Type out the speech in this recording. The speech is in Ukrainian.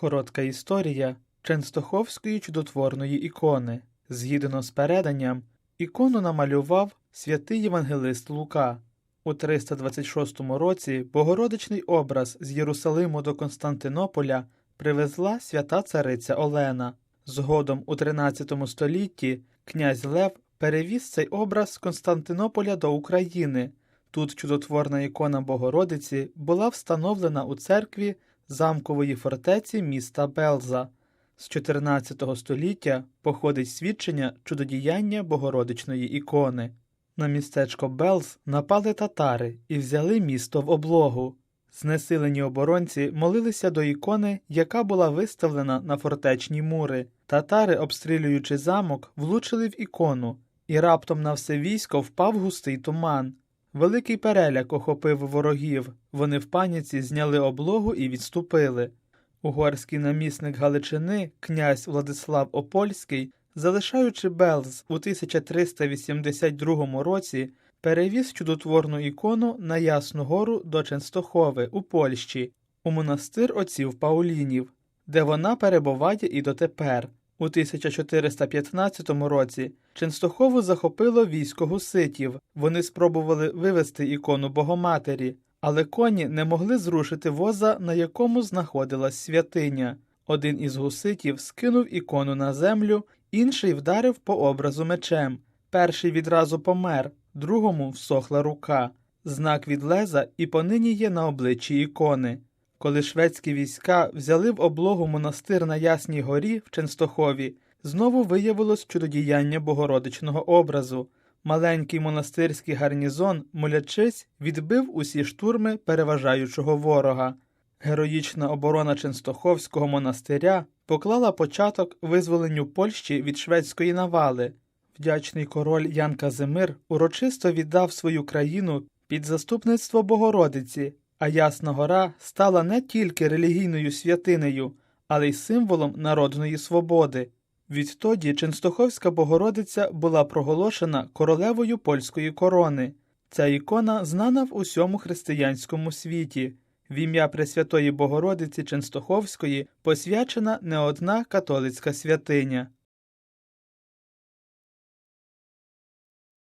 Коротка історія Ченстоховської чудотворної ікони. Згідно з переданням, ікону намалював святий євангелист Лука. У 326 році Богородичний образ з Єрусалиму до Константинополя привезла свята цариця Олена. Згодом у 13 столітті князь Лев перевіз цей образ з Константинополя до України. Тут чудотворна ікона Богородиці була встановлена у церкві замкової фортеці міста Белза. З 14 століття походить свідчення чудодіяння Богородичної ікони. На містечко Белз напали татари і взяли місто в облогу. Знесилені оборонці молилися до ікони, яка була виставлена на фортечні мури. Татари, обстрілюючи замок, влучили в ікону, і раптом на все військо впав густий туман. Великий переляк охопив ворогів. Вони в паніці зняли облогу і відступили. Угорський намісник Галичини, князь Владислав Опольський, залишаючи Белз у 1382 році, перевіз чудотворну ікону на Ясну гору до Ченстохови у Польщі, у монастир отців Паулінів, де вона перебуває і дотепер. У 1415 році Ченстохову захопило військо гуситів. Вони спробували вивести ікону Богоматері, але коні не могли зрушити воза, на якому знаходилась святиня. Один із гуситів скинув ікону на землю, інший вдарив по образу мечем. Перший відразу помер, другому всохла рука. Знак від леза і понині є на обличчі ікони. Коли шведські війська взяли в облогу монастир на Ясній горі в Ченстохові, знову виявилось чудодіяння Богородичного образу. Маленький монастирський гарнізон, молячись, відбив усі штурми переважаючого ворога. Героїчна оборона Ченстоховського монастиря поклала початок визволенню Польщі від шведської навали. Вдячний король Ян Казимир урочисто віддав свою країну під заступництво Богородиці, а Ясна гора стала не тільки релігійною святинею, але й символом народної свободи. Відтоді Ченстоховська Богородиця була проголошена королевою польської корони. Ця ікона знана в усьому християнському світі. В ім'я Пресвятої Богородиці Ченстоховської посвячена не одна католицька святиня.